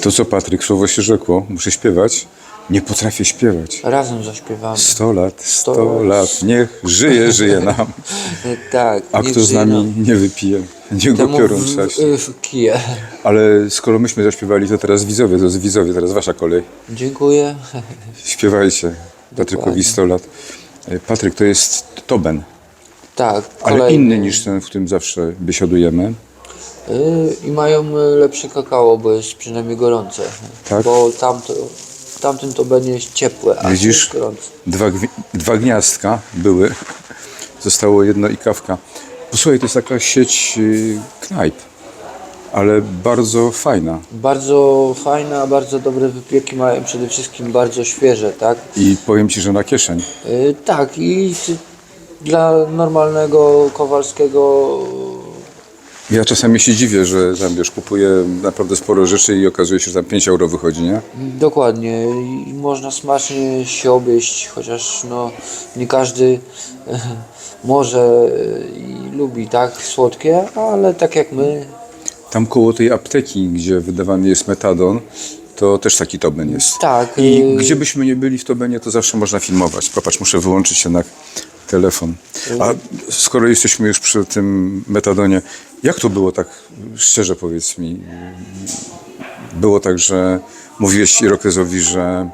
To co, Patryk, słowo się rzekło. Muszę śpiewać. Nie potrafię śpiewać. Razem zaśpiewamy. Sto lat, sto Sto lat, niech żyje, żyje nam. Tak. A kto z nami nam. nie wypije, niech go piorun w, w kije. Ale skoro myśmy zaśpiewali, to teraz widzowie, to jest widzowie, teraz wasza kolej. Dziękuję. Śpiewajcie Patrykowi Dokładnie. 100 lat. E, Patryk, to jest Toben, Tak, ale kolejny. inny niż ten, w którym zawsze biesiadujemy. Y, I mają y, lepsze kakao, bo jest przynajmniej gorące. Tak? Bo tamto, tamtym to będzie ciepłe, a Widzisz? jest gorące. Dwa, dwa gniazdka były, zostało jedno i kawka. Posłuchaj, to jest taka sieć y, knajp, ale bardzo fajna. Bardzo fajne, a bardzo dobre wypieki mają przede wszystkim bardzo świeże, tak? I powiem Ci, że na kieszeń. Y, tak i dla normalnego Kowalskiego Ja czasami się dziwię, że tam wiesz, kupuję naprawdę sporo rzeczy i okazuje się, że tam 5 euro wychodzi, nie? Dokładnie i można smacznie się obieść, chociaż no nie każdy może i lubi tak słodkie, ale tak jak my, Tam koło tej apteki, gdzie wydawany jest metadon, to też taki toben jest. tak. I y, gdzie byśmy nie byli w Tobenie, to zawsze można filmować. Popatrz, muszę wyłączyć jednak telefon. A skoro jesteśmy już przy tym metadonie, jak to było tak, szczerze powiedz mi, było tak, że mówiłeś Irokezowi, że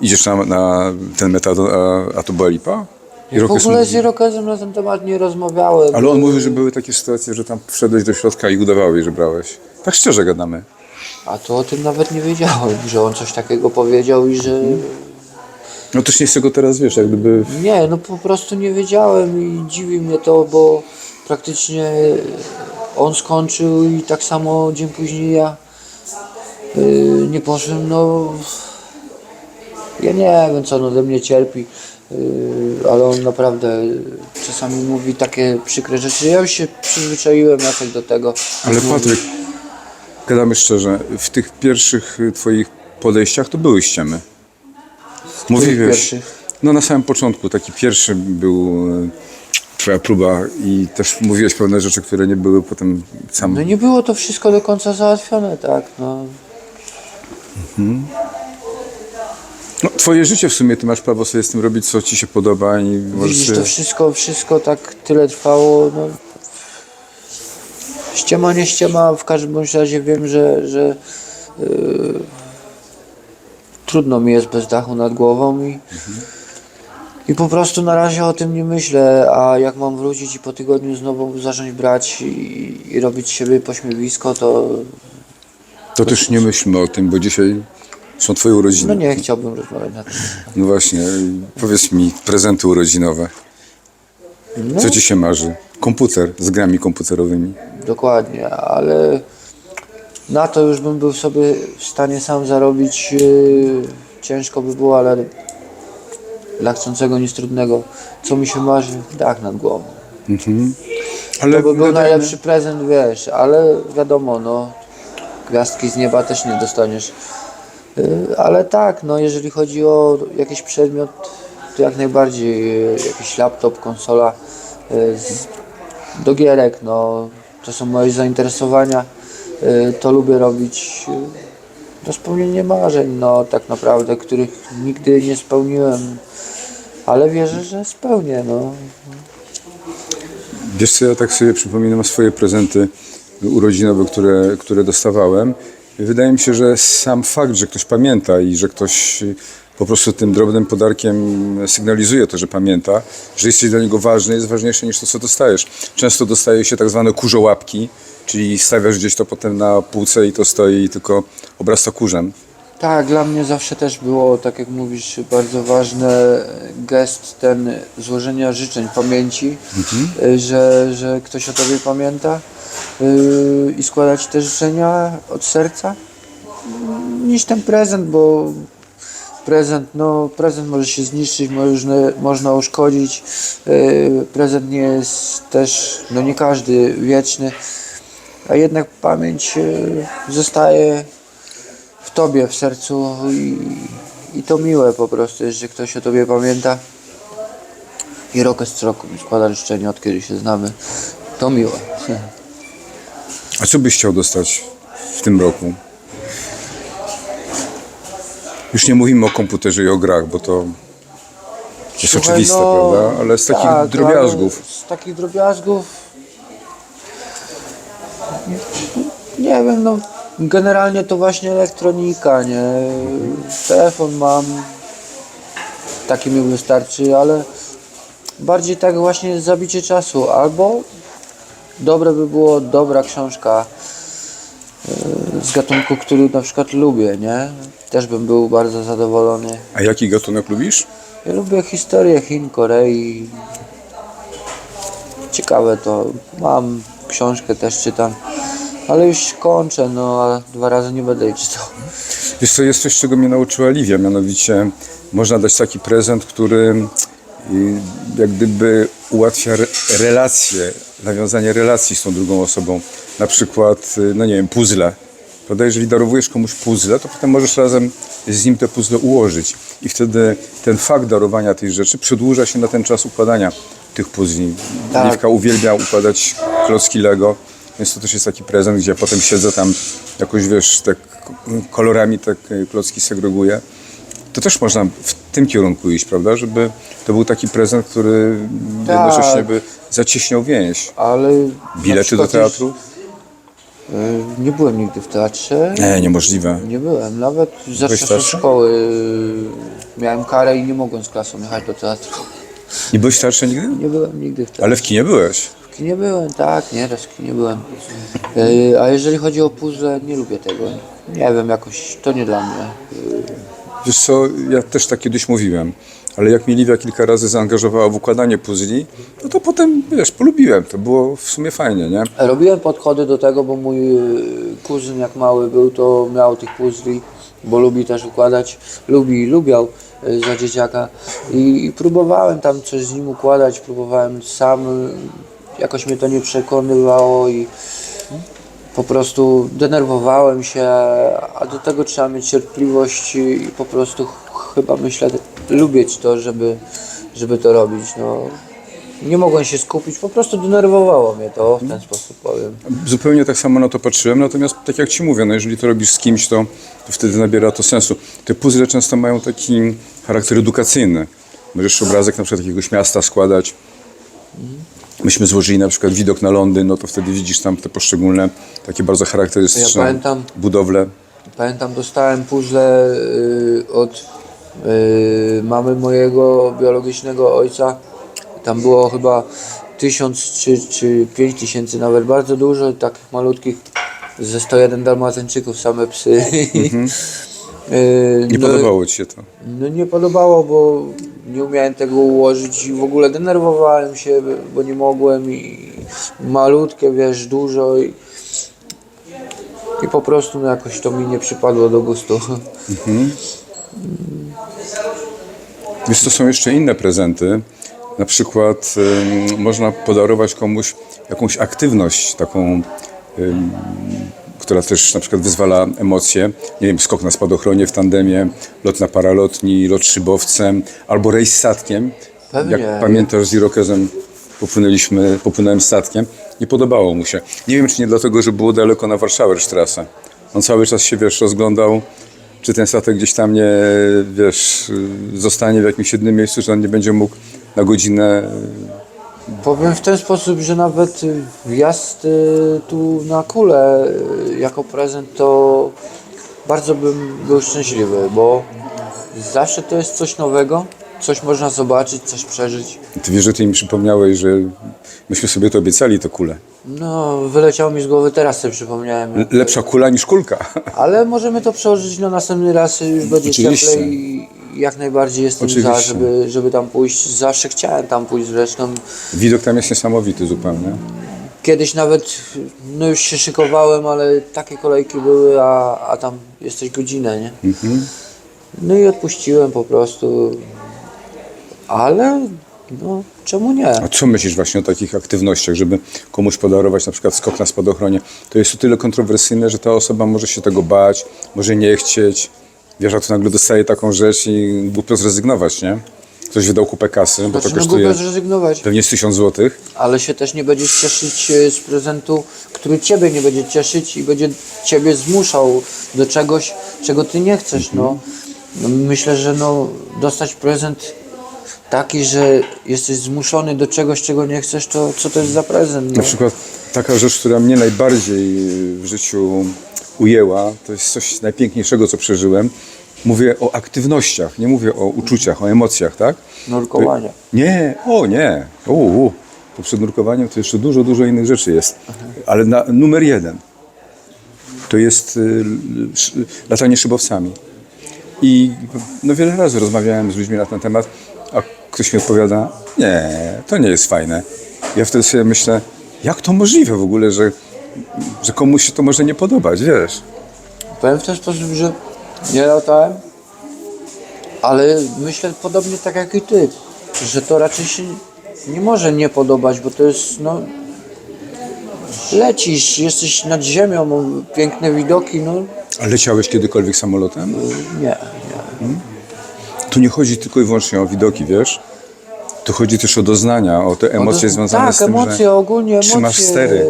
idziesz na, na ten metadon, a, a to była lipa? w Irokez ogóle z Irokezem na ten temat nie rozmawiałem. ale on mówił, że były takie sytuacje, że tam wszedłeś do środka i udawałeś, że brałeś. Tak szczerze gadamy. A to o tym nawet nie wiedziałem, że on coś takiego powiedział i że... No też nie chcę go teraz, wiesz, jak gdyby... Nie, no po prostu nie wiedziałem i dziwi mnie to, bo praktycznie on skończył i tak samo dzień później ja yy, nie poszedłem, no... Ja nie wiem, co on ode mnie cierpi, yy, ale on naprawdę czasami mówi takie przykre rzeczy. Ja już się przyzwyczaiłem jakoś do tego. Ale Patryk, gadamy szczerze, w tych pierwszych twoich podejściach to były ściemy. Mówiłeś, no na samym początku, taki pierwszy był y, twoja próba i też mówiłeś pewne rzeczy, które nie były potem sam... No nie było to wszystko do końca załatwione, tak, no. No, twoje życie w sumie, ty masz prawo sobie z tym robić, co ci się podoba i możesz Widzisz, to wszystko, wszystko tak tyle trwało, no. Ściema, nie ściema, w każdym bądź razie wiem, że, że yy, trudno mi jest bez dachu nad głową i, i po prostu na razie o tym nie myślę, a jak mam wrócić i po tygodniu znowu zacząć brać i, i robić siebie pośmiewisko, to To też nie myślmy o tym, bo dzisiaj są twoje urodziny. no nie chciałbym rozmawiać na ten No właśnie, powiedz mi, prezenty urodzinowe. No. Co ci się marzy? Komputer z grami komputerowymi. Dokładnie, ale na to już bym był sobie w stanie sam zarobić. Yy, ciężko by było, ale dla chcącego nic trudnego. Co mi się marzy? Dach nad głową. Ale To by był najlepszy prezent, wiesz, ale wiadomo, no, gwiazdki z nieba też nie dostaniesz. Yy, ale tak, no, jeżeli chodzi o jakiś przedmiot, to jak najbardziej yy, jakiś laptop, konsola z, do gierek, no, to są moje zainteresowania, to lubię robić. Yy, to spełnienie marzeń, no, tak naprawdę, których nigdy nie spełniłem, ale wierzę, że spełnię, no. Wiesz co, ja tak sobie przypominam swoje prezenty urodzinowe, które, które dostawałem. Wydaje mi się, że sam fakt, że ktoś pamięta i że ktoś po prostu tym drobnym podarkiem sygnalizuje to, że pamięta, że jesteś dla niego ważny, jest ważniejsze niż to, co dostajesz. Często dostaje się tak zwane kurzołapki, czyli stawiasz gdzieś to potem na półce i to stoi tylko obrasta kurzem. Tak, dla mnie zawsze też było, tak jak mówisz, bardzo ważny gest ten złożenia życzeń, pamięci, y, że, że ktoś o Tobie pamięta y, i składać te życzenia od serca? Niż ten prezent, bo prezent, no prezent może się zniszczyć, można, można uszkodzić, y, prezent nie jest też, no nie każdy wieczny, a jednak pamięć y, zostaje w tobie, w sercu i, i to miłe po prostu jest, że ktoś o tobie pamięta. I rok z roku mi składa życzenia od kiedy się znamy. To miłe. A co byś chciał dostać w tym roku? Już nie mówimy o komputerze i o grach, bo to jest Słuchaj, oczywiste, no, prawda? Ale z takich tak, drobiazgów. ale Z takich drobiazgów. Nie wiem, no. Generalnie to właśnie elektronika, nie? Telefon mam. Taki mi wystarczy, ale bardziej tak właśnie zabicie czasu. Albo dobre by było dobra książka e, z gatunku, który na przykład lubię, nie? Też bym był bardzo zadowolony. A jaki gatunek lubisz? Ja lubię historię Chin, Korei. Ciekawe to. Mam książkę, też czytam. Ale już kończę, no a dwa razy nie będę jej czytał. Wiesz co, jest coś, czego mnie nauczyła Liwia, mianowicie można dać taki prezent, który y, jak gdyby ułatwia re- relacje, nawiązanie relacji z tą drugą osobą. Na przykład, y, no nie wiem, puzzle. Prawda? Jeżeli darowujesz komuś puzzle, to potem możesz razem z nim te puzzle ułożyć. I wtedy ten fakt darowania tej rzeczy przedłuża się na ten czas układania tych puzli. Tak. Liwka uwielbia układać klocki Lego, więc to też jest taki prezent, gdzie ja potem siedzę tam jakoś, wiesz, tak kolorami tak e, klocki segreguję. To też można w tym kierunku iść, prawda? Żeby to był taki prezent, który Tak. jednocześnie by zacieśniał więź. Ale. Bilety do teatru? Y, nie byłem nigdy w teatrze. Nie, niemożliwe. Nie byłem. Nawet za czasów szkoły y, miałem karę i nie mogłem z klasą jechać do teatru. Nie byłeś starszy nigdy? Nie byłem nigdy w teatrze. Ale w kinie byłeś. W kinie byłem, tak, nie, w kinie byłem. Yy, a jeżeli chodzi o puzzle, nie lubię tego. Nie wiem, jakoś to nie dla mnie. Wiesz co, ja też tak kiedyś mówiłem, ale jak mnie Liwia kilka razy zaangażowała w układanie puzli, no to potem, wiesz, polubiłem. To było w sumie fajnie, nie? Robiłem podchody do tego, bo mój yy, kuzyn jak mały był, to miał tych puzli, bo lubi też układać, lubi, lubiał yy, za dzieciaka I, i próbowałem tam coś z nim układać, próbowałem sam, jakoś mnie to nie przekonywało i po prostu denerwowałem się, a do tego trzeba mieć cierpliwość i po prostu ch- chyba myślę, lubić to, żeby, żeby to robić. No. Nie mogłem się skupić, po prostu denerwowało mnie to, w ten sposób powiem. Zupełnie tak samo na to patrzyłem, natomiast tak jak Ci mówię, no jeżeli to robisz z kimś, to, to wtedy nabiera to sensu. Te puzzle często mają taki charakter edukacyjny. Możesz obrazek na przykład jakiegoś miasta składać. Myśmy złożyli na przykład widok na Londyn, no to wtedy widzisz tam te poszczególne takie bardzo charakterystyczne Ja pamiętam- budowle. Pamiętam, dostałem puzzle y, od y, mamy mojego biologicznego ojca. Tam było chyba tysiąc czy, czy pięć tysięcy, nawet bardzo dużo takich malutkich ze 101 dalmatyńczyków, same psy. Y, Nie no, podobało Ci się to? No nie podobało, bo nie umiałem tego ułożyć i w ogóle denerwowałem się, bo nie mogłem i malutkie, wiesz, dużo i, i po prostu no, jakoś to mi nie przypadło do gustu. Wiesz, to są jeszcze inne prezenty. Na przykład ym, można podarować komuś jakąś aktywność taką, ym, która też na przykład wyzwala emocje. Nie wiem, skok na spadochronie w tandemie, lot na paralotni, lot szybowcem albo rejs statkiem. Pewnie. Jak pamiętasz, z Irokezem popłynęliśmy, popłynąłem statkiem. Nie podobało mu się. Nie wiem, czy nie dlatego, że było daleko na Warszawę trasę. On cały czas się, wiesz, rozglądał, czy ten statek gdzieś tam nie, wiesz, zostanie w jakimś jednym miejscu, że on nie będzie mógł na godzinę. Powiem w ten sposób, że nawet y, wjazd y, tu na kulę y, jako prezent to bardzo bym był szczęśliwy, bo zawsze to jest coś nowego, coś można zobaczyć, coś przeżyć. Ty wiesz, że ty mi przypomniałeś, że myśmy sobie to obiecali, to kulę. No, wyleciało mi z głowy, teraz sobie przypomniałem. L- Lepsza kula niż kulka. Ale możemy to przełożyć na następny raz, już będzie Oczywiście. cieplej i jak najbardziej jestem za, Oczywiście. żeby, żeby tam pójść. Zawsze chciałem tam pójść zresztą. Widok tam jest niesamowity zupełnie. Kiedyś nawet, no już się szykowałem, ale takie kolejki były, a, a tam jesteś godzinę, nie? No i odpuściłem po prostu. Ale, no, czemu nie? A co myślisz właśnie o takich aktywnościach, żeby komuś podarować na przykład skok na spadochronie? To jest o tyle kontrowersyjne, że ta osoba może się tego bać, może nie chcieć. Wiesz, a tu nagle dostaje taką rzecz i głupio zrezygnować, nie? Ktoś wydał kupę kasy, bo to Znaczy, no kosztuje głupio zrezygnować. pewnie z tysiąc złotych. ale się też nie będziesz cieszyć e, z prezentu, który ciebie nie będzie cieszyć i będzie ciebie zmuszał do czegoś, czego ty nie chcesz, no. no myślę, że no, dostać prezent taki, że jesteś zmuszony do czegoś, czego nie chcesz, to co to jest za prezent? No? Na przykład taka rzecz, która mnie najbardziej w życiu ujęła, to jest coś najpiękniejszego, co przeżyłem. Mówię o aktywnościach, nie mówię o uczuciach, o emocjach, tak? Nurkowanie. Nie, o nie. U, u. To przed nurkowaniem to jeszcze dużo, dużo innych rzeczy jest. Ale na, numer jeden to jest y, sz, latanie szybowcami. I no wiele razy rozmawiałem z ludźmi na ten temat, a ktoś mi odpowiada, nie, to nie jest fajne. Ja wtedy sobie myślę, jak to możliwe w ogóle, że, że komuś się to może nie podobać, wiesz? Powiem w ten sposób, że nie latałem, ale myślę podobnie tak jak i ty, że to raczej się nie może nie podobać, bo to jest no lecisz, jesteś nad ziemią, piękne widoki, no A leciałeś kiedykolwiek samolotem? nie, nie. Tu nie chodzi tylko i wyłącznie o widoki, wiesz? Tu chodzi też o doznania, o te emocje No, związane tak, z tym, emocje, że ogólnie emocje, trzymasz stery.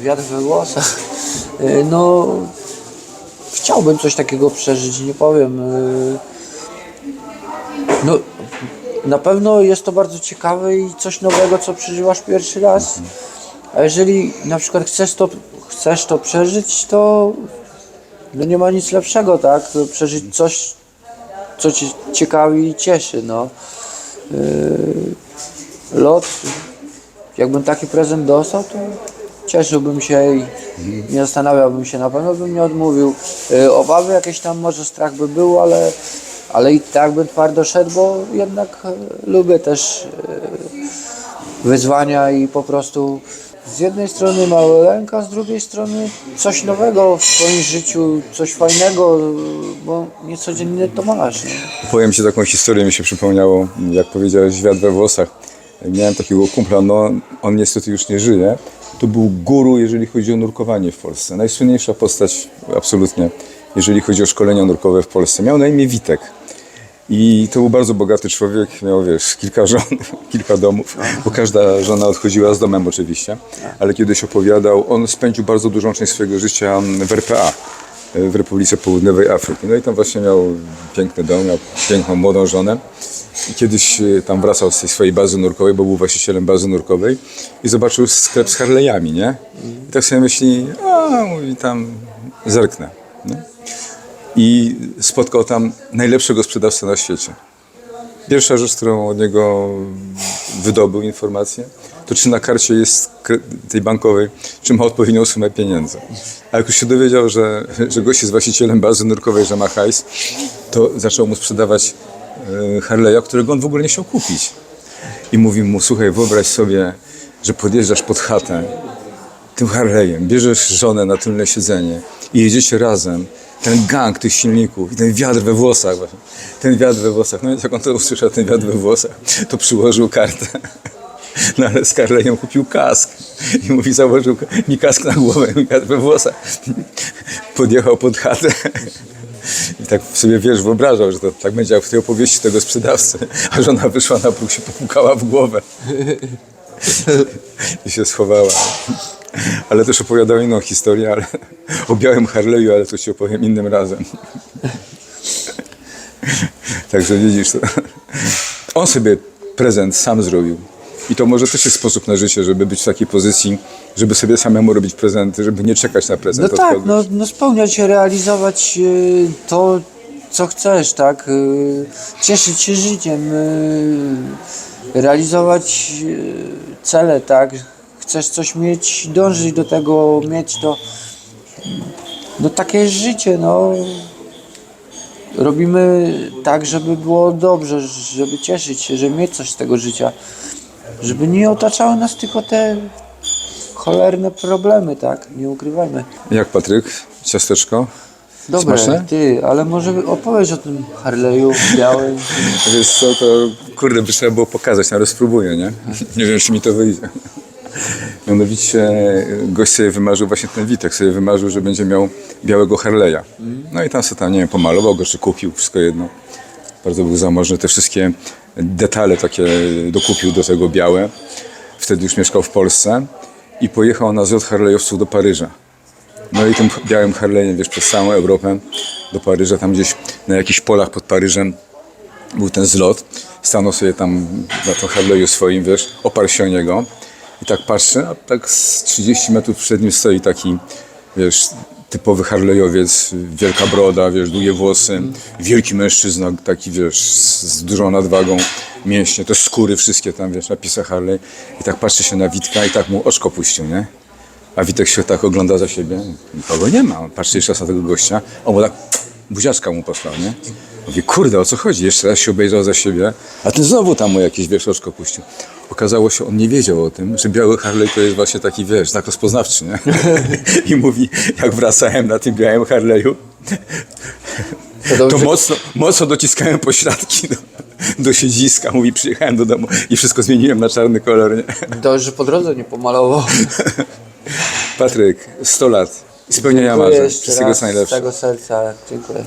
e, wiatr we włosach. E, No, chciałbym coś takiego przeżyć, nie powiem. e, No, na pewno jest to bardzo ciekawe i coś nowego, co przeżywasz pierwszy raz. A jeżeli na przykład chcesz to, chcesz to przeżyć, to no nie ma nic lepszego, tak? Przeżyć coś, co cię ciekawi i cieszy, no. Lot, jakbym taki prezent dostał, to cieszyłbym się i nie zastanawiałbym się, na pewno bym nie odmówił. Y, Obawy jakieś tam, może strach by był, ale, ale i tak bym twardo szedł, bo jednak y, lubię też y, wyzwania i po prostu z jednej strony mały lęk, a z drugiej strony coś nowego w swoim życiu, coś fajnego, bo niecodziennie to masz. Nie? Powiem Ci taką historię, mi się przypomniało, jak powiedziałeś, wiatr we włosach. Miałem takiego kumpla, no on niestety już nie żyje. To był guru, jeżeli chodzi o nurkowanie w Polsce. Najsłynniejsza postać, absolutnie, jeżeli chodzi o szkolenia nurkowe w Polsce. Miał na imię Witek. I to był bardzo bogaty człowiek, miał wiesz, kilka żon, kilka domów, bo każda żona odchodziła z domem oczywiście, ale kiedyś opowiadał, on spędził bardzo dużą część swojego życia w RPA, w Republice Południowej Afryki. No i tam właśnie miał piękny dom, miał piękną młodą żonę. I kiedyś e, tam wracał z tej swojej bazy nurkowej, bo był właścicielem bazy nurkowej i zobaczył sklep z Harley'ami, nie? I tak sobie myśli, a mówi tam zerknę. Nie? I spotkał tam najlepszego sprzedawcę na świecie. Pierwsza rzecz, którą od niego wydobył informację, to czy na karcie jest tej bankowej, czy ma odpowiednią sumę pieniędzy. A jak już się dowiedział, że, że gość jest właścicielem bazy nurkowej, że ma hajs, to zaczął mu sprzedawać e, Harley'a, którego on w ogóle nie chciał kupić. I mówi mu, słuchaj, wyobraź sobie, że podjeżdżasz pod chatę tym Harley'em, bierzesz żonę na tylne siedzenie i jedziecie razem. Ten gang tych silników i ten wiatr we włosach. Ten wiatr we włosach. No i jak on to usłyszał, ten wiatr we włosach, to przyłożył kartę. No ale z Harley'em kupił kask. I mówi, założył mi kask na głowę i wiatr we włosach. Podjechał pod chatę. I tak sobie, wiesz, wyobrażał, że to tak będzie jak w tej opowieści tego sprzedawcy. A żona wyszła na próg, się popukała w głowę. I się schowała. Ale też opowiadał inną historię, ale o białym Harley'u, ale to ci opowiem innym razem. Także widzisz, to on sobie prezent sam zrobił. I to może też jest sposób na życie, żeby być w takiej pozycji, żeby sobie samemu robić prezenty, żeby nie czekać na No prezent od tak, kogoś. no, no spełniać się, realizować y, to, co chcesz, tak? Y, cieszyć się życiem, y, realizować cele, tak? Chcesz coś mieć, dążyć do tego, mieć to. No takie jest życie, no. Robimy tak, żeby było dobrze, żeby cieszyć się, żeby mieć coś z tego życia. Żeby nie otaczały nas tylko te cholerne problemy, tak? Nie ukrywajmy. Jak Patryk? Ciasteczko? Dobre, Smaczne? ty, ale może opowiedz o tym Harley'u białym. Wiesz co, to kurde, by trzeba było pokazać, ale spróbuję, nie? Nie wiem, czy mi to wyjdzie. Mianowicie gość sobie wymarzył, właśnie ten Witek sobie wymarzył, że będzie miał białego Harley'a. No i tam sobie tam, nie wiem, pomalował go, czy kupił, wszystko jedno. Bardzo był zamożny, te wszystkie detale takie dokupił do tego białe. Wtedy już mieszkał w Polsce i pojechał na zlot Harley'owców do Paryża. No i tym białym Harley'em, wiesz, przez całą Europę do Paryża, tam gdzieś na jakichś polach pod Paryżem był ten zlot. Stanął sobie tam na tym Harley'u swoim, wiesz, oparł się o niego. I tak patrzę, a tak z 30 metrów przed nim stoi taki, wiesz, typowy Harleyowiec, wielka broda, wiesz, długie włosy, wielki mężczyzna, taki, wiesz, z, dużą nadwagą, mięśnie, też skóry wszystkie tam, wiesz, napisy Harley. I tak patrzy się na Witka i tak mu oczko puścił, nie? A Witek się tak ogląda za siebie, nikogo nie ma. On patrzy jeszcze raz na tego gościa, on mu tak buziaczka mu poslał, nie? Mówi, kurde, o co chodzi? Jeszcze raz się obejrzał za siebie, a ten znowu tam mu jakieś, wiesz, oczko puścił. Okazało się, on nie wiedział o tym, że biały Harley to jest właśnie taki, wiesz, znak rozpoznawczy, nie? I mówi, jak wracałem na tym białym Harley'u, To to dobrze, mocno, mocno dociskałem pośladki do, do siedziska. Mówi, przyjechałem do domu i wszystko zmieniłem na czarny kolor, nie? że po drodze nie pomalował. Patryk, 100 lat, spełnienia Dziękuję marzeń, wszystkiego co z najlepsze. tego serca. Dziękuję.